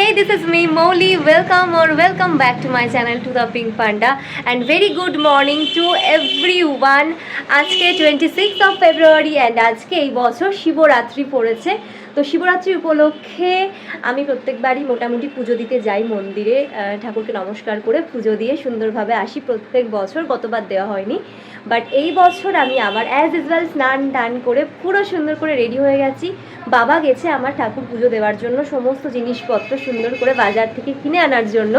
Hey, this is me, Molly. Welcome or welcome back to my channel to the Pink Panda. And very good morning to everyone. আজকে twenty six of February and আজকে এই বছর তো শিবরাত্রি উপলক্ষে আমি প্রত্যেকবারই মোটামুটি পুজো দিতে যাই মন্দিরে ঠাকুরকে নমস্কার করে পুজো দিয়ে সুন্দরভাবে আসি। প্রত্যেক বছর গতবার দেওয়া হয়নি। বাট এই বছর আমি আবার অ্যাজ ইউজুয়াল স্নান টান করে পুরো সুন্দর করে রেডি হয়ে গেছি। বাবা গেছে আমার ঠাকুর পুজো দেওয়ার জন্য সমস্ত জিনিসপত্র সুন্দর করে বাজার থেকে কিনে আনার জন্য।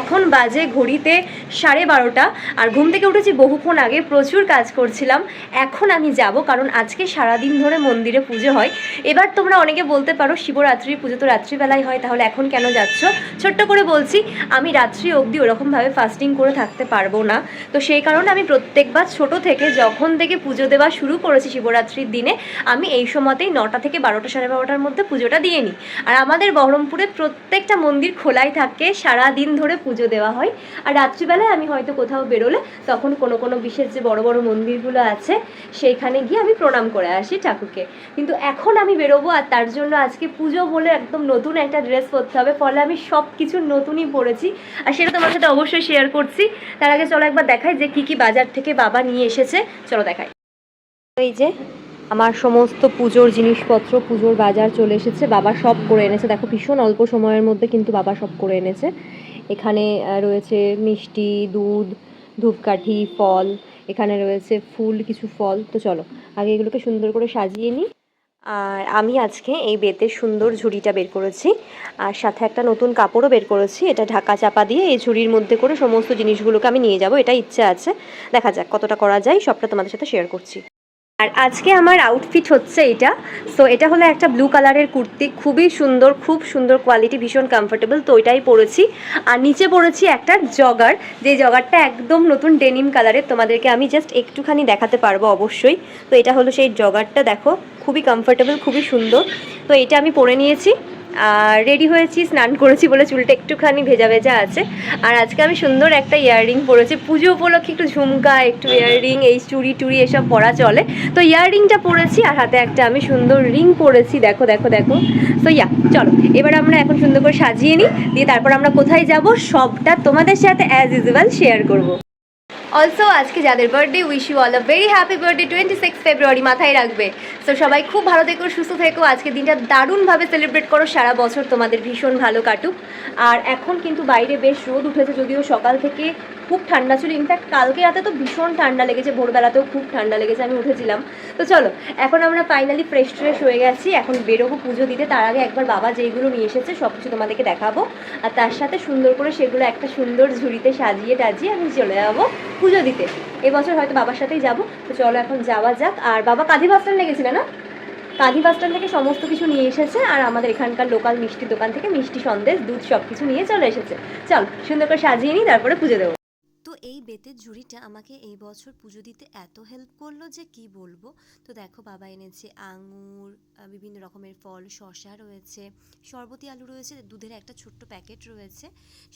এখন বাজে ঘড়িতে সাড়ে বারোটা আর ঘুম থেকে উঠেছি বহুক্ষণ আগে। প্রচুর কাজ করছিলাম। এখন আমি যাব কারণ আজকে সারাদিন ধরে মন্দিরে পুজো হয়। এবার তোমরা অনেকে বলতে পারো শিবরাত্রির পুজো তো রাত্রিবেলায় হয়, তাহলে এখন কেন যাচ্ছ? ছোট্ট করে বলছি, আমি রাত্রি অবধি ওরকমভাবে ফাস্টিং করে থাকতে পারব না। তো সেই কারণে আমি প্রত্যেকবার ছোট থেকে যখন থেকে পুজো দেওয়া শুরু করেছি শিবরাত্রির দিনে, আমি এই সময়তেই নটা থেকে বারোটা, সাড়ে বারোটার মধ্যে পুজোটা দিয়ে নিই। আর আমাদের বহরমপুরে প্রত্যেকটা মন্দির খোলাই থাকে, সারা দিন ধরে পুজো দেওয়া হয়। আর রাত্রিবেলায় আমি হয়তো কোথাও বেরোলে তখন কোনো কোনো বিশেষ যে বড় বড় মন্দিরগুলো আছে, সেইখানে গিয়ে আমি প্রণাম করে আসি ঠাকুরকে। কিন্তু এখন আমি বেরোবো আর তার জন্য আজকে পুজো বলে একদম নতুন একটা ড্রেস পরতে হবে। ফলে আমি সব কিছু নতুনই পরেছি। আর সেটা তোমার সাথে অবশ্যই শেয়ার করছি। তার আগে চলো একবার দেখাই যে কি কি বাজার থেকে বাবা নিয়ে এসেছে। চলো দেখাই। এই যে আমার সমস্ত পুজোর জিনিসপত্র, পুজোর বাজার চলে এসেছে। বাবা সব করে এনেছে। দেখো ভীষণ অল্প সময়ের মধ্যে কিন্তু বাবা সব করে এনেছে। এখানে রয়েছে মিষ্টি, দুধ, ধূপকাঠি, ফল। এখানে রয়েছে ফুল, কিছু ফল। তো চলো, আগে এগুলোকে সুন্দর করে সাজিয়ে নিই। আর আমি আজকে এই বেতের সুন্দর ঝুড়িটা বের করেছি। আর সাথে একটা নতুন কাপড়ও বের করেছি। এটা ঢাকা চাপা দিয়ে এই ঝুড়ির মধ্যে করে সমস্ত জিনিসগুলোকে আমি নিয়ে যাব। এটা ইচ্ছা আছে। দেখা যাক কতটা করা যায়। সবটা তোমাদের সাথে শেয়ার করছি। আর আজকে আমার আউটফিট হচ্ছে এটা। সো এটা হলো একটা ব্লু কালারের কুর্তি। খুবই সুন্দর, খুব সুন্দর কোয়ালিটি ভীষণ কমফোর্টেবল তো ওইটাই পরেছি। আর নিচে পরেছি একটা জগার যে জগারটা একদম নতুন ডেনিম কালারের তোমাদেরকে আমি জাস্ট একটুখানি দেখাতে পারব অবশ্যই। তো এটা হলো সেই জগারটা দেখো। খুবই কমফোর্টেবল খুবই সুন্দর। তো এটা আমি পরে নিয়েছি। রেডি হয়েছি স্নান করেছি বলে চুলটা একটুখানি ভেজা ভেজা আছে। আর আজকে আমি সুন্দর একটা ইয়াররিং পরেছি। পুজো উপলক্ষে একটু ঝুমকা একটু ইয়াররিং এই চুড়ি টুড়ি এসব পরা চলে। তো ইয়াররিংটা পরেছি আর হাতে একটা আমি সুন্দর রিং পরেছি। দেখো দেখো দেখো। তো ইয়া চলো। এবার আমরা এখন সুন্দর করে সাজিয়ে নিই। দিয়ে তারপর আমরা কোথায় যাব? সবটা তোমাদের সাথে অ্যাজ ইউজুয়াল শেয়ার করব। অলসো আজকে যাদের birthday wish you all a very happy birthday twenty six February মাথায় রাখবে। সো সবাই খুব ভালো থেকো, সুস্থ থেকো। আজকে দিনটা দারুণভাবে সেলিব্রেট করো। সারা বছর তোমাদের ভীষণ ভালো কাটুক। আর এখন কিন্তু বাইরে বেশ রোদ উঠেছে, যদিও সকাল থেকে খুব ঠান্ডা ছিল। ইনফ্যাক্ট কালকে রাতে তো ভীষণ ঠান্ডা লেগেছে, ভোরবেলাতেও খুব ঠান্ডা লেগেছে, আমি উঠেছিলাম। তো চলো, এখন আমরা ফাইনালি ফ্রেশ ট্রেশ হয়ে গেছি। এখন বেরোবো পুজো দিতে। তার আগে একবার বাবা যেইগুলো নিয়ে এসেছে সব কিছু তোমাদেরকে দেখাবো। আর তার সাথে সুন্দর করে সেগুলো একটা সুন্দর ঝুড়িতে সাজিয়ে টাজিয়ে আমি চলে যাব। পুজো দিতে। এবছর হয়তো বাবার সাথেই যাব। তো চলো এখন যাওয়া যাক। আর বাবা কাঁধি বাস স্ট্যান্ডে গেছিল না? কাঁধি বাস স্ট্যান্ড থেকে সমস্ত কিছু নিয়ে এসেছে। আর আমাদের এখানকার লোকাল মিষ্টি দোকান থেকে মিষ্টি সন্দেশ, দুধ সব কিছু নিয়ে চলে এসেছে। চল সুন্দর করে সাজিয়ে নিই, তারপরে পুজো দেবো। তো এই বেতের ঝুড়িটা আমাকে এই বছর পুজো দিতে এত হেল্প করল যে কি বলব? তো দেখো বাবা এনেছে আঙুর বিভিন্ন রকমের ফল, শসা রয়েছে, শরবতি আলু রয়েছে, দুধের একটা ছোট্ট প্যাকেট রয়েছে।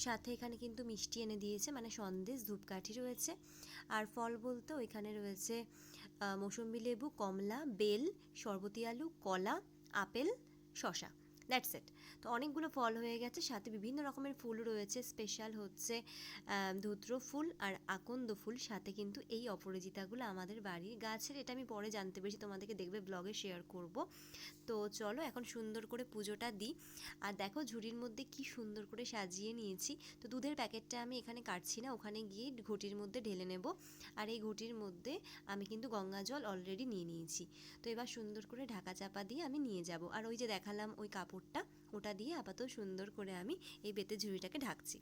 সাথে এখানে কিন্তু মিষ্টি এনে দিয়েছে মানে সন্দেশ, ধূপকাঠি রয়েছে। আর ফল বলতে ওইখানে রয়েছে মৌসুম্বি লেবু, কমলা, বেল, শরবতি আলু, কলা, আপেল, শসা। দ্যাটস ইট তো অনেকগুলো ফল হয়ে গেছে, সাথে বিভিন্ন রকমের ফুল রয়েছে স্পেশাল হচ্ছে ধুত্র ফুল আর আকন্দ ফুল, সাথে কিন্তু এই অপরাজিতাগুলো আমাদের বাড়ির গাছের, এটা আমি পরে জানতে পেরেছি, তোমাদেরকে দেখবে ব্লগে শেয়ার করব। তো চলো এখন সুন্দর করে পুজোটা দিই। আর দেখো ঝুড়ির মধ্যে কি সুন্দর করে সাজিয়ে নিয়েছি। তো দুধের প্যাকেটটা আমি এখানে কাটছি না, ওখানে গিয়ে ঘটির মধ্যে ঢেলে নেব। আর এই ঘটির মধ্যে আমি কিন্তু গঙ্গা জল অলরেডি নিয়ে নিয়েছি। তো এবার সুন্দর করে ঢাকা চাপা দিয়ে আমি নিয়ে যাব। আর ওই যে দেখালাম ওই কাপড়টা ওটা দিয়ে আপাতত সুন্দর করে আমি এই বেতের ঝুড়িটাকে ঢাকছি।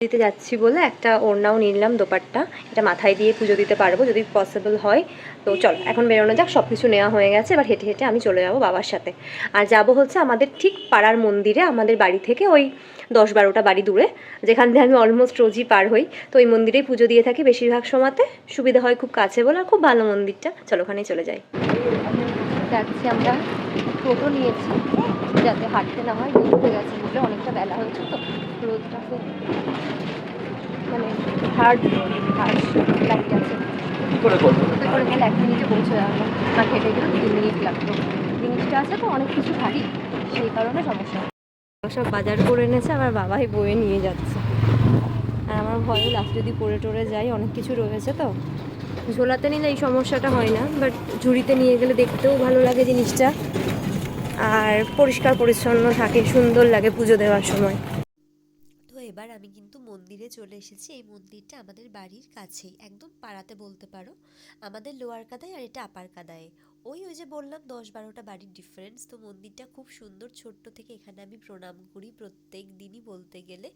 দিতে যাচ্ছি বলে একটা ওড়নাও নিলাম দোপাট্টা। এটা মাথায় দিয়ে পুজো দিতে পারব যদি পসিবল হয়। তো চল এখন বেরোনো যাক সব কিছু নেওয়া হয়ে গেছে। এবার হেঁটে হেঁটে আমি চলে যাব বাবার সাথে। আর যাব হচ্ছে আমাদের ঠিক পাড়ার মন্দিরে আমাদের বাড়ি থেকে ওই দশ বারোটা বাড়ি দূরে যেখান দিয়ে আমি অলমোস্ট রোজই পার হই। তো ওই মন্দিরেই পুজো দিয়ে থাকি বেশিরভাগ সময়তে। সুবিধা হয় খুব কাছে বলে আর খুব ভালো মন্দিরটা। চলো ওখানেই চলে যাই। যাচ্ছি আমরা টোটো নিয়েছি। যাতে হাঁটতে না হয় রোদ গেছে বলে অনেকটা বেলা হয়েছে তো রোদটা খুব মানে হার্ড হার্ড লাইট আছে। করে করে গেলে এক মিনিটে পৌঁছে যাব আর হেঁটে গেলে তিন মিনিট লাগতো জিনিসটা আছে তো অনেক কিছু ভারী সেই কারণে সমস্যা। সব বাজার করে এনেছে আবার বাবাই বয়ে নিয়ে যাচ্ছে। আর আমার ভয়ও লাস্ট যদি পড়ে টরে যাই অনেক কিছু রয়েছে তো। ঝোলাতে নিলে এই সমস্যাটা হয় না বাট ঝুড়িতে নিয়ে গেলে দেখতেও ভালো লাগে জিনিসটা। আর পরিষ্কার পরিচ্ছন্ন থাকে, সুন্দর লাগে পুজো দেওয়ার সময়। তো এবার আমি কিন্তু মন্দিরে চলে এসেছি। এই মন্দিরটা আমাদের বাড়ির কাছেই, একদম পাড়াতে বলতে পারো। আমাদের লোয়ার কাদায় আর এটা আপার কাদায়। ওই ওই যে বললাম, দশ বারোটা বাড়ির ডিফারেন্স তো মন্দিরটা খুব সুন্দর, ছোট্ট থেকে এখানে আমি প্রণাম করি প্রত্যেক দিনই বলতে গেলে।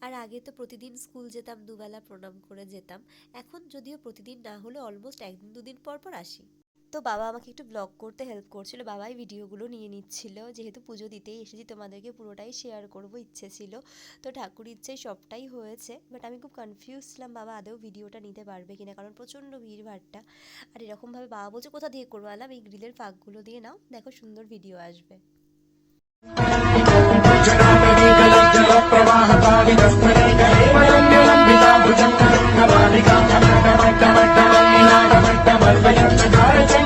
আর আগে তো প্রতিদিন স্কুল যেতাম, দুবেলা প্রণাম করে যেতাম। এখন যদিও প্রতিদিন না হলে অলমোস্ট একদিন, দুদিন পর পর আসি। তো বাবা আমাকে একটু ব্লগ করতে হেল্প করছিল বাবাই ভিডিওগুলো নিয়ে নিচ্ছিল যেহেতু পুজো দিতেই এসেছি তোমাদেরকে পুরোটাই শেয়ার করব ইচ্ছে ছিল তো ঠাকুর ইচ্ছায় সবটাই হয়েছে বাট আমি খুব কনফিউজ ছিলাম বাবা আদৌ ভিডিওটা নিতে পারবে কিনা কারণ প্রচণ্ড ভিড়ভাড়টা আর এরকমভাবে বাবা বলছে কোথা দিয়ে করব আলাম এই গ্রিলের ফাঁকগুলো দিয়ে নাও দেখো সুন্দর ভিডিও আসবে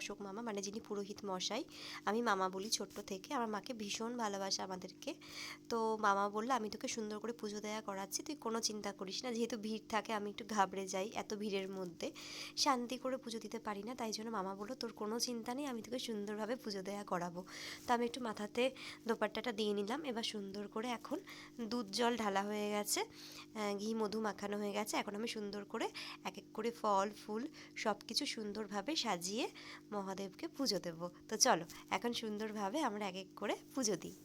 অশোক মামা মানে যিনি পুরোহিত মশাই, আমি মামা বলি ছোট্ট থেকে। আমার মাকে ভীষণ ভালোবাসে আমাদেরকে। তো মামা বলল, আমি তোকে সুন্দর করে পুজো দেওয়া করাচ্ছি, তুই কোনো চিন্তা করিস না। যেহেতু ভিড় থাকে, আমি একটু ঘাবড়ে যাই এত ভিড়ের মধ্যে। শান্তি করে পুজো দিতে পারি না, তাই জন্য মামা বলল, তোর কোনো চিন্তা নেই, আমি তোকে সুন্দরভাবে পুজো দেওয়া করাবো। তো আমি একটু মাথাতে দোপাট্টাটা দিয়ে নিলাম। এবার সুন্দর করে এখন দুধ জল ঢালা হয়ে গেছে ঘি, মধু মাখানো হয়ে গেছে। এখন আমি সুন্দর করে এক এক করে ফল, ফুল সব কিছু সুন্দরভাবে সাজিয়ে মহাদেবকে পুজো দেব। তো চলো এখন সুন্দরভাবে আমরা এক এক করে পুজো দিই।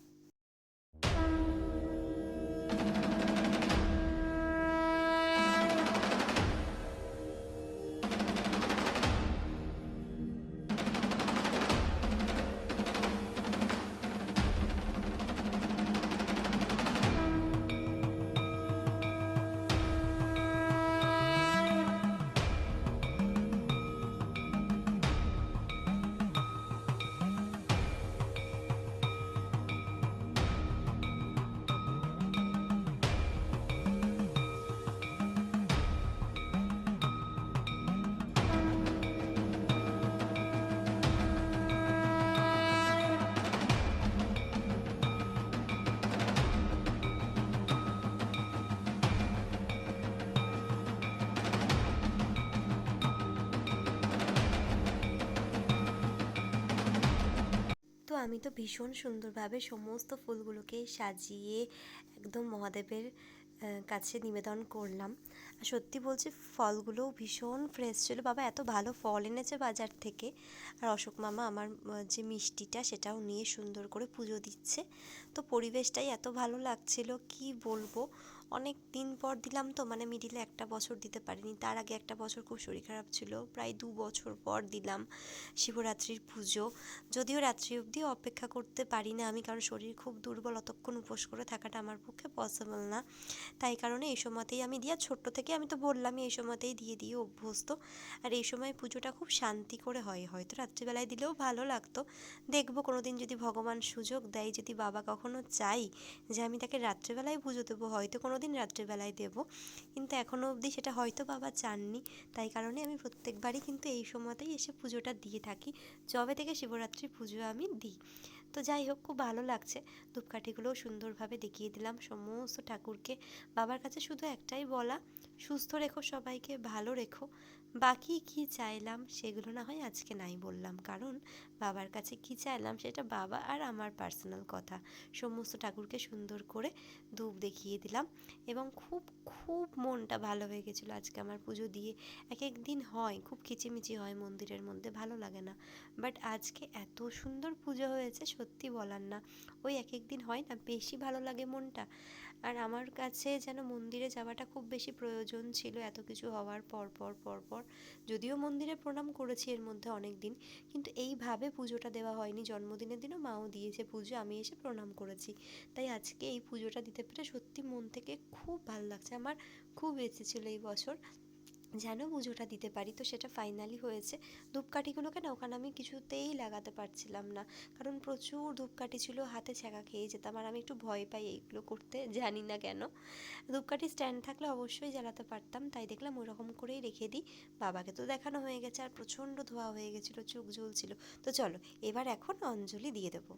আমি তো ভীষণ সুন্দরভাবে সমস্ত ফুলগুলোকে সাজিয়ে একদম মহাদেবের কাছে নিবেদন করলাম। আর সত্যি বলছি, ফলগুলোও ভীষণ ফ্রেশ ছিল। বাবা, এত ভালো ফল এনেছে বাজার থেকে। আর অশোক মামা আমার যে মিষ্টিটা, সেটাও নিয়ে সুন্দর করে পুজো দিচ্ছে। তো পরিবেশটাই এত ভালো লাগছিল, কি বলব? অনেক দিন পর দিলাম তো মানে মিডিলে একটা বছর দিতে পারিনি। তার আগে একটা বছর খুব শরীর খারাপ ছিল, প্রায় দু বছর পর দিলাম শিবরাত্রির পুজো। যদিও রাত্রি অবধি অপেক্ষা করতে পারি না আমি, কারণ শরীর খুব দুর্বল, অতক্ষণ উপোস করে থাকাটা আমার পক্ষে পসিবল না। তাই কারণে এই সময়তেই আমি দিয়ে ছোট্ট থেকে আমি তো বললামই এই সময়তেই দিয়ে দিয়ে অভ্যস্ত। আর এই সময় পুজোটা খুব শান্তি করে হয়, হয়তো রাত্রিবেলায় দিলেও ভালো লাগতো। দেখব কোনো দিন যদি ভগবান সুযোগ দেয়, যদি বাবা কখনো চাই যে আমি তাকে রাত্রেবেলায় পুজো দেবো, হয়তো কোনো দিন রাত্রেবেলায় দেবো। কিন্তু এখনও অবধি সেটা হয়তো বাবা চাননি। তাই কারণে আমি প্রত্যেকবারই কিন্তু এই সময়তেই এসে পুজোটা দিয়ে থাকি। যবে থেকে শিবরাত্রি পুজো আমি দিই। তো যাই হোক, খুব ভালো লাগছে। ধূপকাঠিগুলোও সুন্দরভাবে দেখিয়ে দিলাম সমস্ত ঠাকুরকে। বাবার কাছে শুধু একটাই বলা, সুস্থ রেখো সবাইকে, ভালো রেখো। বাকি কি চাইলাম সেগুলো না হয় আজকে নাই বললাম। কারণ বাবার কাছে কি চাইলাম সেটা বাবা আর আমার পার্সোনাল কথা। সমস্ত ঠাকুরকে সুন্দর করে ধূপ দেখিয়ে দিলাম এবং খুব খুব মনটা ভালো হয়ে গেছিল আজকে আমার পুজো দিয়ে। এক এক দিন হয়, খুব কিচিমিচি হয় মন্দিরের মধ্যে, ভালো লাগে না। বাট আজকে এত সুন্দর পুজো হয়েছে, সত্যি বলার না। ওই এক এক দিন হয় না, বেশি ভালো লাগে মনটা। আর আমার কাছে যেন মন্দিরে যাওয়াটা খুব বেশি প্রয়োজন ছিল এত কিছু হওয়ার পর পর পর পর। যদিও মন্দিরে প্রণাম করেছি এর মধ্যে অনেক দিন কিন্তু এইভাবে পুজোটা দেওয়া হয়নি। জন্মদিনের দিনও মাও দিয়েছে পুজো, আমি এসে প্রণাম করেছি। তাই আজকে এই পুজোটা দিতে পেরে সত্যি মন থেকে খুব ভালো লাগছে। আমার খুব ইচ্ছে ছিল এই বছর যেন পুজোটা দিতে পারি। তো সেটা ফাইনালি হয়েছে। ধূপকাঠিগুলোকে না ওখানে আমি কিছুতেই লাগাতে পারছিলাম না। কারণ প্রচুর ধূপকাঠি ছিল, হাতে ছ্যাঁকা খেয়ে যেতাম। আর আমি একটু ভয় পাই এইগুলো করতে, জানি না কেন। ধূপকাঠি স্ট্যান্ড থাকলে অবশ্যই জ্বালাতে পারতাম। তাই দেখলাম ওই রকম করেই রেখে দিই। বাবাকে তো দেখানো হয়ে গেছে, আর প্রচণ্ড ধোয়া হয়ে গেছিল, চোখ জ্বলছিল। তো চলো, এবার এখন অঞ্জলি দিয়ে দেবো।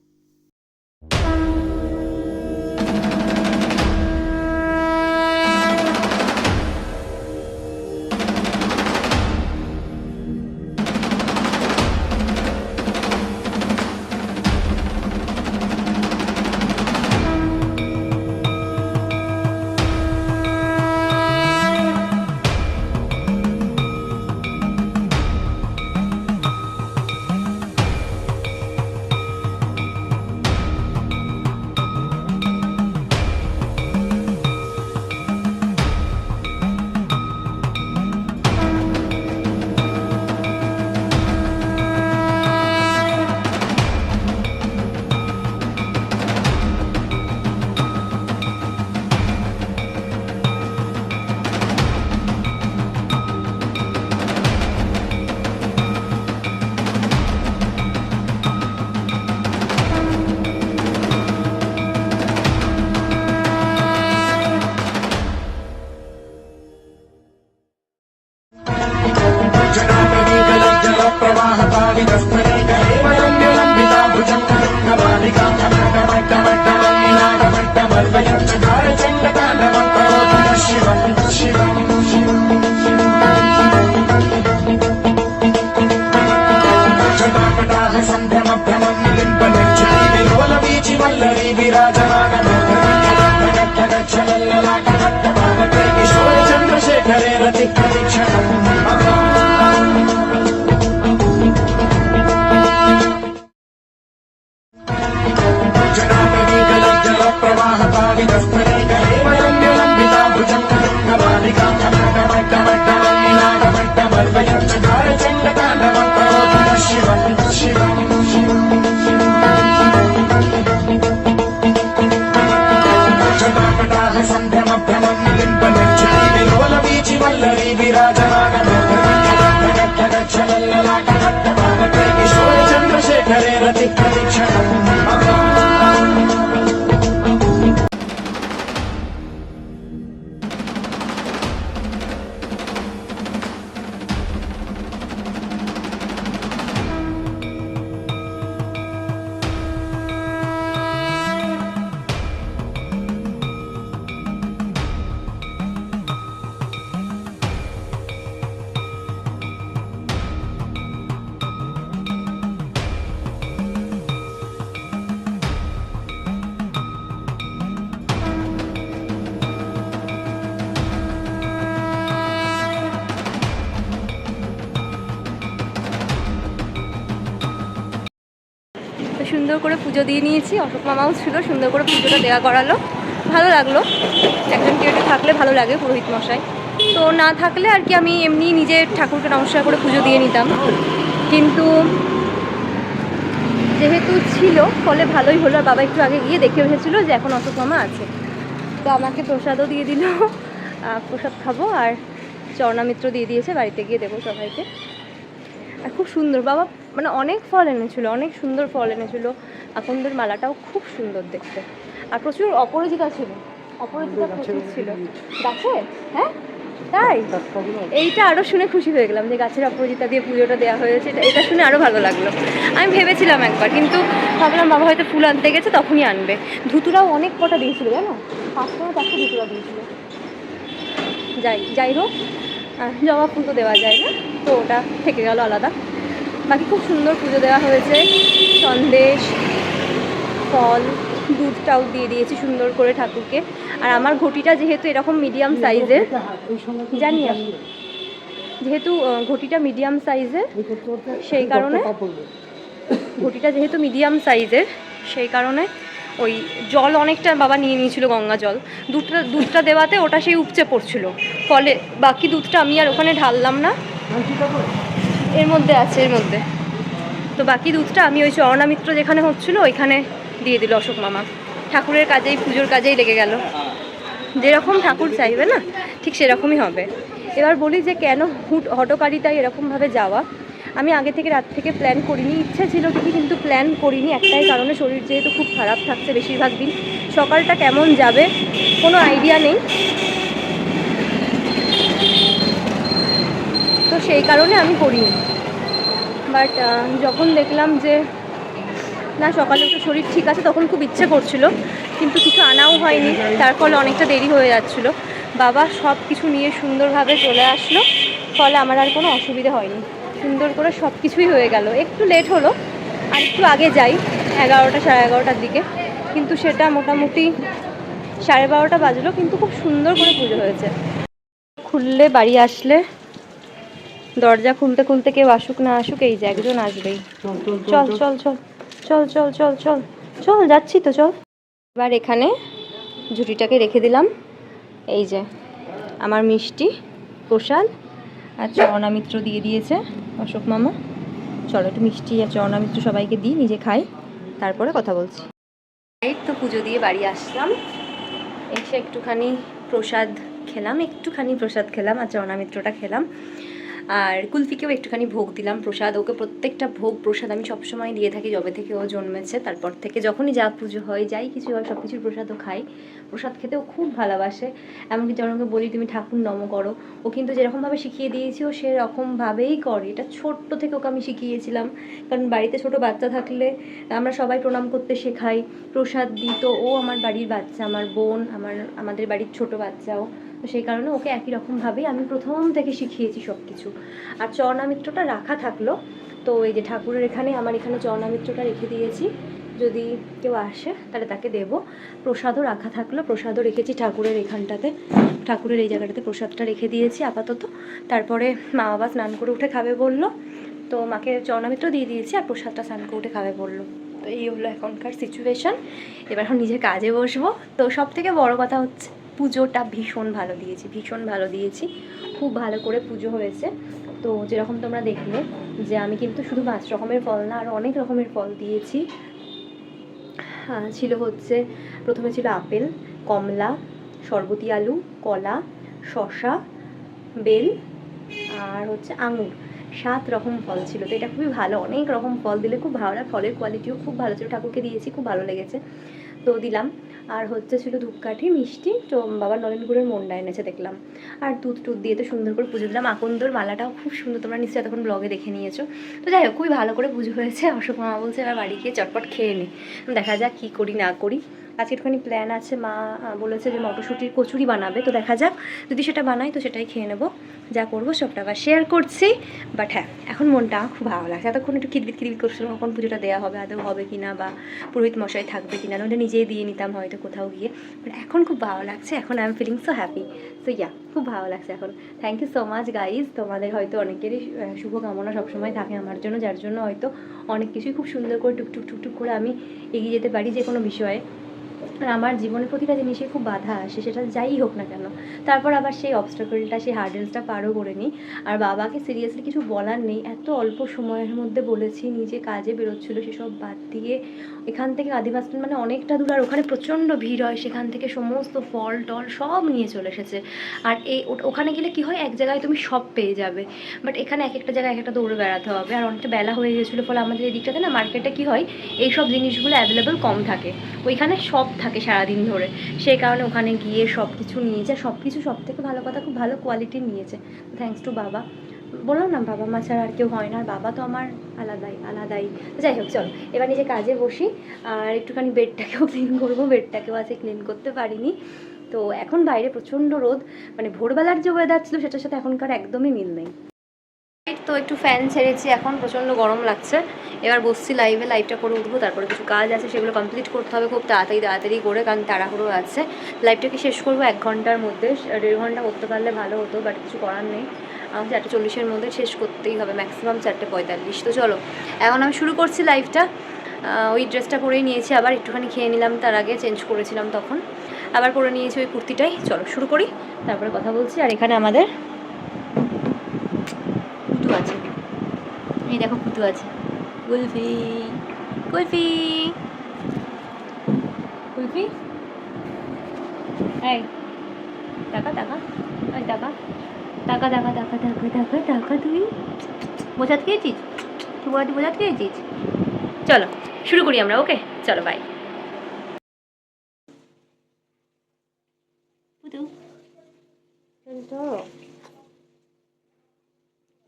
doesn't turn সুন্দর করে পুজো দিয়ে নিয়েছি, অশোক মামাও ছিল, সুন্দর করে পুজোটা দেওয়া করালো। ভালো লাগল। একজন কেউ থাকলে ভালো লাগে, পুরোহিত মশাই। তো না থাকলে আর কি আমি এমনি নিজে ঠাকুরকে নমস্কার করে পুজো দিয়ে নিতাম। কিন্তু যেহেতু ছিল, ফলে ভালোই হলো। বাবা একটু আগে গিয়ে দেখে এসেছিল যে এখন অশোক মামা আছে। তো আমাকে প্রসাদও দিয়ে দিল। প্রসাদ খাব আর চরণামিত্র দিয়ে দিয়েছে, বাড়িতে গিয়ে দেবো সবাইকে। আর খুব সুন্দর, বাবা মানে অনেক ফল এনেছিল অনেক সুন্দর ফল এনেছিল। আকন্দের মালাটাও খুব সুন্দর দেখতে। আর প্রচুর অপরাজিতা ছিল। অপরাজিতা প্রচুর ছিল। গাছে? হ্যাঁ? তাই? এইটা আরও শুনে খুশি হয়ে গেলাম যে গাছের অপরাজিতা দিয়ে পুজোটা দেওয়া হয়েছে। এটা- শুনে আরও ভালো লাগল। আমি ভেবেছিলাম একবার কিন্তু ভাবলাম বাবা হয়তো ফুল আনতে গেছে তখনই আনবে। ধুতুরাও অনেক কটা দিয়েছিল জানো? পাঁচটা চারটে ধুতুরা দিয়েছিল। যাই যাই হোক জবা ফুল তো দেওয়া যায় না তো ওটা থেকে গেল আলাদা। বাকি খুব সুন্দর পুজো দেওয়া হয়েছে। সন্দেশ, ফল, দুধটাও দিয়ে দিয়েছি সুন্দর করে ঠাকুরকে। আর আমার ঘটিটা যেহেতু এরকম মিডিয়াম সাইজের জানি আমি যেহেতু ঘটিটা মিডিয়াম সাইজের সেই কারণে, ঘটিটা যেহেতু মিডিয়াম সাইজের সেই কারণে ওই জল অনেকটা বাবা নিয়ে নিয়েছিল, গঙ্গা জল। দুধটা দুধটা দেওয়াতে ওটা সেই উপচে পড়ছিল। ফলে বাকি দুধটা আমি আর ওখানে ঢাললাম না। এর মধ্যে আছে, এর মধ্যে। তো বাকি দুধটা আমি ওই চরণামিত্র যেখানে হচ্ছিল, ওইখানে দিয়ে দিল অশোক মামা। ঠাকুরের কাজেই, পুজোর কাজেই লেগে গেল। যেরকম ঠাকুর চাইবে না, ঠিক সেরকমই হবে। এবার বলি যে কেন হুট হটকারিতায় এরকমভাবে যাওয়া? আমি আগে থেকে রাত থেকে প্ল্যান করিনি, ইচ্ছে ছিল ঠিকই কিন্তু প্ল্যান করিনি একটাই কারণে। শরীর যেহেতু খুব খারাপ থাকছে বেশিরভাগ দিন। সকালটা কেমন যাবে, কোনো আইডিয়া নেই। তো সেই কারণে আমি করিনি। বাট যখন দেখলাম যে, না, সকালে তো শরীর ঠিক আছে, তখন খুব ইচ্ছে করছিল, কিন্তু কিছু আনাও হয়নি। তার ফলে অনেকটা দেরি হয়ে যাচ্ছিল। বাবা সব কিছু নিয়ে সুন্দরভাবে চলে আসলো, ফলে আমার আর কোনো অসুবিধা হয়নি। সুন্দর করে সব কিছুই হয়ে গেল। একটু লেট হলো, আর একটু আগে যাই, এগারোটা সাড়ে এগারোটার দিকে। কিন্তু সেটা মোটামুটি সাড়ে বারোটা বাজলো, কিন্তু খুব সুন্দর করে পুজো হয়েছে। খুললে বাড়ি আসলে দরজা খুলতে খুলতে কেউ আসুক না আসুক এই যে একজন আসবেই। চল চল চল চল চল। চল চল চল যাচ্ছি তো চল। এবার এখানে ঝুড়িটাকে রেখে দিলাম। এই যে আমার মিষ্টি প্রসাদ আর চরণামিত্র দিয়ে দিয়েছে অশোক মামা। চলো একটু মিষ্টি আর চরণামিত্র সবাইকে দিই নিজে খাই তারপরে কথা বলছি। এই তো পুজো দিয়ে বাড়ি আসলাম। এসে একটুখানি প্রসাদ খেলাম একটুখানি প্রসাদ খেলাম আর চরণামিত্রটা খেলাম। আর কুলফিকেও একটুখানি ভোগ দিলাম, প্রসাদ। ওকে প্রত্যেকটা ভোগ, প্রসাদ আমি সবসময় দিয়ে থাকি যবে থেকে ও জন্মেছে। তারপর থেকে যখনই যা পুজো হয়, যাই কিছু হয় সব কিছুর প্রসাদও খাই। প্রসাদ খেতেও খুব ভালোবাসে। এমনকি যখন ওকে বলি, তুমি ঠাকুর নম করো। ও কিন্তু যেরকমভাবে শিখিয়ে দিয়েছি, ও সেরকমভাবেই করে। এটা ছোট্ট থেকে ওকে আমি শিখিয়েছিলাম। কারণ বাড়িতে ছোট বাচ্চা থাকলে আমরা সবাই প্রণাম করতে শেখাই। প্রসাদ দিই। তো ও আমার বাড়ির বাচ্চা, আমার বোন, আমার, আমাদের বাড়ির ছোট বাচ্চাও। তো সেই কারণে ওকে একই রকমভাবেই আমি প্রথম থেকে শিখিয়েছি সব কিছু আর চরণামিত্রটা রাখা থাকল। তো এই যে ঠাকুরের এখানে, আমার এখানে চরণামিত্রটা রেখে দিয়েছি। যদি কেউ আসে, তাহলে তাকে দেব। প্রসাদও রাখা থাকল। প্রসাদও রেখেছি ঠাকুরের এখানটাতে। ঠাকুরের এই জায়গাটাতে প্রসাদটা রেখে দিয়েছি আপাতত। তারপরে মা বাবা স্নান করে উঠে খাবে বলল। তো মাকে চরণামিত্র দিয়ে দিয়েছি আর প্রসাদটা স্নান করে উঠে খাবে বলল। তো এই হলো এখনকার সিচুয়েশন এবার এখন নিজের কাজে বসবো। তো সব থেকে বড় কথা হচ্ছে পুজোটা ভীষণ ভালো দিয়েছি, ভীষণ ভালো দিয়েছি। খুব ভালো করে পুজো হয়েছে। তো যেরকম তোমরা দেখলে যে আমি কিন্তু শুধু পাঁচ রকমের ফল না, আর অনেক রকমের ফল দিয়েছি। ছিল হচ্ছে, প্রথমে ছিল আপেল, কমলা, শরবতি আলু, কলা, শসা, বেল আর হচ্ছে আঙুর। সাত রকম ফল ছিল। তো এটা খুবই ভালো। অনেক রকম ফল দিলে খুব ভালো ফলের কোয়ালিটিও খুব ভালো ছিল। ঠাকুরকে দিয়েছি, খুব ভালো লেগেছে। তো দিলাম। আর হচ্ছে ছিল ধূপকাঠি, মিষ্টি, তো বাবা নলেন গুড়ের মন্ডা এনেছে দেখলাম। আর দুধ টুধ দিয়ে তো সুন্দর করে পুজো দিলাম। আকন্দর মালাটাও খুব সুন্দর। তোমরা নিশ্চয়ই এতক্ষণ ব্লগে দেখে নিয়েছো। তো যাই হোক, খুবই ভালো করে পুজো হয়েছে। অশোক মামা বলছে, এবার বাড়ি গিয়ে চটপট খেয়ে নি। দেখা যাক কী করি, না করি। আজকে একটুখানি প্ল্যান আছে, মা বলেছে যে মটরশুঁটির কচুরি বানাবে, তো দেখা যাক, যদি সেটা বানাই তো সেটাই খেয়ে নেব। যা করব সবটা আবার শেয়ার করছি বাট হ্যাঁ এখন মনটা খুব ভালো লাগছে। এতক্ষণ একটু কিদবিত কিদবিত করছিলাম কখন পুজোটা দেওয়া হবে, আদৌ হবে কি না বা পুরোহিত মশাই থাকবে কি না ওটা নিজেই দিয়ে নিতাম হয়তো কোথাও গিয়ে। বাট এখন খুব ভালো লাগছে, এখন I am feeling so happy so yeah খুব ভালো লাগছে এখন। Thank you so much guys তোমাদের হয়তো অনেকেরই শুভকামনা সবসময় থাকে আমার জন্য, যার জন্য হয়তো অনেক কিছুই খুব সুন্দর করে টুকটুক টুকটুক করে আমি এগিয়ে যেতে পারি যে কোনো বিষয়ে। আর আমার জীবনের প্রতিটা জিনিসে খুব বাধা আসে, সেটা যাই হোক না কেন। তারপর আবার সেই অবস্টাকলটা সেই হার্ডেলসটা পারও করে নিই। আর বাবাকে সিরিয়াসলি কিছু বলার নেই, এত অল্প সময়ের মধ্যে বলেছি, নিজে কাজে বেরোচ্ছিলো, সেসব বাদ দিয়ে এখান থেকে আদিবাস মানে অনেকটা দূর, আর ওখানে প্রচণ্ড ভিড় হয়, সেখান থেকে সমস্ত ফল, টল সব নিয়ে চলে এসেছে। আর এই ওখানে গেলে কি হয়, এক জায়গায় তুমি সব পেয়ে যাবে। বাট এখানে এক একটা জায়গায় এক একটা দৌড়ে বেড়াতে হবে। আর অনেকটা বেলা হয়ে গেছিল, ফলে আমাদের এই দিকটাতে না মার্কেটে কি হয়, এইসব জিনিসগুলো অ্যাভেলেবেল কম থাকে। ওইখানে সব থাকে সারাদিন ধরে। সেই কারণে ওখানে গিয়ে সব কিছু নিয়েছে। সব কিছু সব থেকে ভালো কথা, খুব ভালো কোয়ালিটির নিয়েছে। থ্যাঙ্কস টু বাবা। বললাম না, বাবা মা ছাড়া আর কেউ হয় না। আর বাবা তো আমার আলাদাই আলাদাই। যাই হোক, চলো। এবার নিজে কাজে বসি। আর একটুখানি বেডটাকেও ক্লিন করব। বেডটাকেও আছে ক্লিন করতে পারিনি। তো এখন বাইরে প্রচণ্ড রোদ। মানে ভোরবেলার যে ওয়েদার ছিল, সেটার সাথে এখনকার একদমই মিল নেই। তো একটু ফ্যান ছেড়েছি, এখন প্রচণ্ড গরম লাগছে। এবার বসছি লাইভে লাইভটা করে উঠবো, তারপরে কিছু কাজ আছে, সেগুলো কমপ্লিট করতে হবে খুব তাড়াতাড়ি তাড়াতাড়ি করে, কারণ তাড়াহুড়ো আছে। লাইভটাকে শেষ করব? এক ঘণ্টার মধ্যে দেড় ঘণ্টা করতে পারলে ভালো হতো বাট কিছু করার নেই। আমার চারটে চল্লিশের মধ্যে শেষ করতেই হবে ম্যাক্সিমাম চারটে পঁয়তাল্লিশ। তো চলো, এখন আমি শুরু করছি লাইভটা ওই ড্রেসটা পরেই নিয়েছি, আবার একটুখানি খেয়ে নিলাম, তার আগে চেঞ্জ করেছিলাম তখন। আবার পরে নিয়েছি ওই কুর্তিটাই। চলো, শুরু করি, তারপরে কথা বলছি। আর এখানে আমাদের কুটু আছে এই দেখো কুটু আছে। কুলফি কুলফি। কুলফি? এই টাকা টাকা। এই টাকা। টাকা টাকা টাকা টাকা টাকা টাকা তুই। বোঝাত খেয়েছিস? তুই বোঝাতে বোঝাত খেয়েছিস? চলো শুরু করি আমরা ওকে? চলো বাই কুতু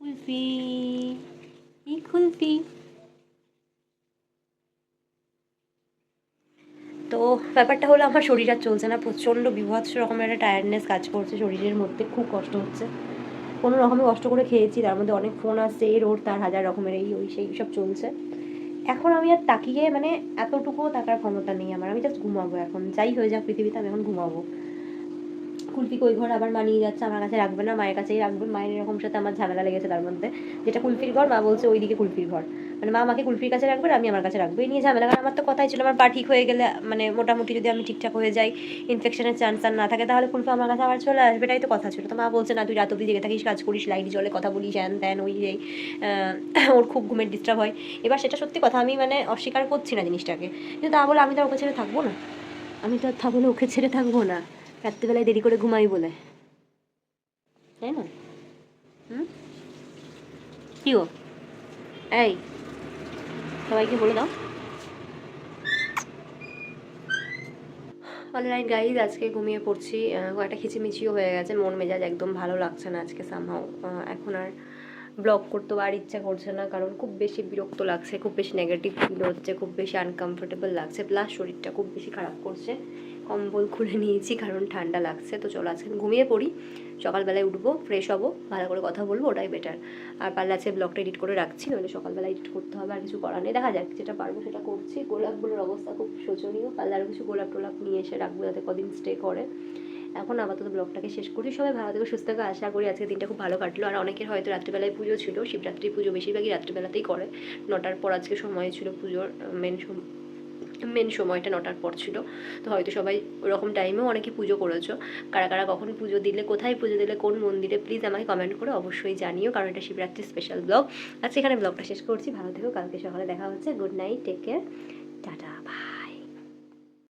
কুলফি। কুলফি তো ব্যাপারটা হলো আমার শরীর আর চলছে না, প্রচণ্ড বিভৎস রকমের একটা টায়ার্ডনেস কাজ করছে, শরীরের মধ্যে খুব কষ্ট হচ্ছে। কোনো রকমে কষ্ট করে খেয়েছি, তার মধ্যে অনেক ফোন আসছে, এই রোড, তার হাজার রকমের এই, ওই, সেই, সব চলছে। এখন আমি আর তাকিয়ে মানে এতটুকুও তাকার ক্ষমতা নেই আমার, আমি জাস্ট ঘুমাবো এখন, যাই হয়ে যাক পৃথিবীতে, আমি এখন ঘুমাবো। কুলফি কই ঘর আবার মানিয়ে যাচ্ছে, আমার কাছে রাখবে না, মায়ের কাছেই রাখবে, মায়ের এরকম সাথে আমার ঝামেলা লেগেছে তার মধ্যে। যেটা কুলফির ঘর, মা বলছে ওইদিকে কুলফির ঘর। মানে মা আমাকে কুলফির কাছে রাখবে আমি আমার কাছে রাখব। এই নিয়ে ঝামেলা, কারণ আমার তো কথাই ছিল আমার পা ঠিক হয়ে গেলে মানে মোটামুটি যদি আমি ঠিকঠাক হয়ে যাই ইনফেকশনের চান্স আর না থাকে, তাহলে কুলফি আমার কাছে আবার চলে আসবে এটাই তো কথা ছিল। তো মা বলছে, না, তুই রাত অব্দি জেগে থাকিস, কাজ করিস লাইট জলে কথা বলিস হ্যান ত্যান ওই এই ওর খুব ঘুমের ডিস্টার্ব হয়। এবার সেটা সত্যি কথা, আমি মানে অস্বীকার করছি না জিনিসটাকে। কিন্তু তা বলে আমি তো ওকে ছেড়ে থাকব না। আমি তো আর বলে ওকে ছেড়ে থাকব না। রাত্রিবেলায় দেরি করে ঘুমাই বলে। তাই না? হুম? কি গো? এই, সবাইকে বলে দাও। অলরাইট গাইজ আজকে ঘুমিয়ে পড়ছি। কয়েকটা খিচিমিচিও হয়ে গেছে। মন মেজাজ একদম ভালো লাগছে না আজকে সামহাও এখন আর ব্লগ করতে আর ইচ্ছা করছে না, কারণ খুব বেশি বিরক্ত লাগছে, খুব বেশি নেগেটিভ ফিল হচ্ছে, খুব বেশি আনকমফোর্টেবল লাগছে প্লাস শরীরটা খুব বেশি খারাপ করছে। কম্বল খুলে নিয়েছি, কারণ ঠান্ডা লাগছে, তো চলো আজকে ঘুমিয়ে পড়ি। সকালবেলায় উঠবো ফ্রেশ হব, ভালো করে কথা বলব, ওটাই বেটার আর পারলে আছে ব্লগটা এডিট করে রাখছি, নইলে সকালবেলা এডিট করতে হবে, আর কিছু করার নেই। দেখা যাক যেটা পারব সেটা করছি। গোলাপগুলোর অবস্থা খুব শোচনীয়। পারলে আরও কিছু গোলাপ টোলাপ নিয়ে এসে রাখব যাতে কদিন স্টে করে। এখন আপাতত ব্লগটাকে শেষ করি। সবাই ভালো থেকে, সুস্থ থেকে। আশা করি আজকে দিনটা খুব ভালো কাটলো। আর অনেকের হয়তো রাত্রিবেলায় পুজো ছিল, শিবরাত্রি পুজো বেশিরভাগই রাত্রিবেলাতেই করে। নটার পর আজকে সময় ছিল পুজোর মেন মেন সময়টা নটার পর ছিল। তো হয়তো সবাই ওরকম টাইমেও অনেকে পুজো করেছ। কারা কারা কখন পুজো দিলে, কোথায় পুজো দিলে, কোন মন্দিরে প্লিজ আমাকে কমেন্ট করে অবশ্যই জানিও, কারণ এটা শিবরাত্রির স্পেশাল ব্লগ আজকে এখানে ব্লগটা শেষ করছি। ভালো থেকো, কালকে সকালে দেখা হচ্ছে। Good night take care tata bye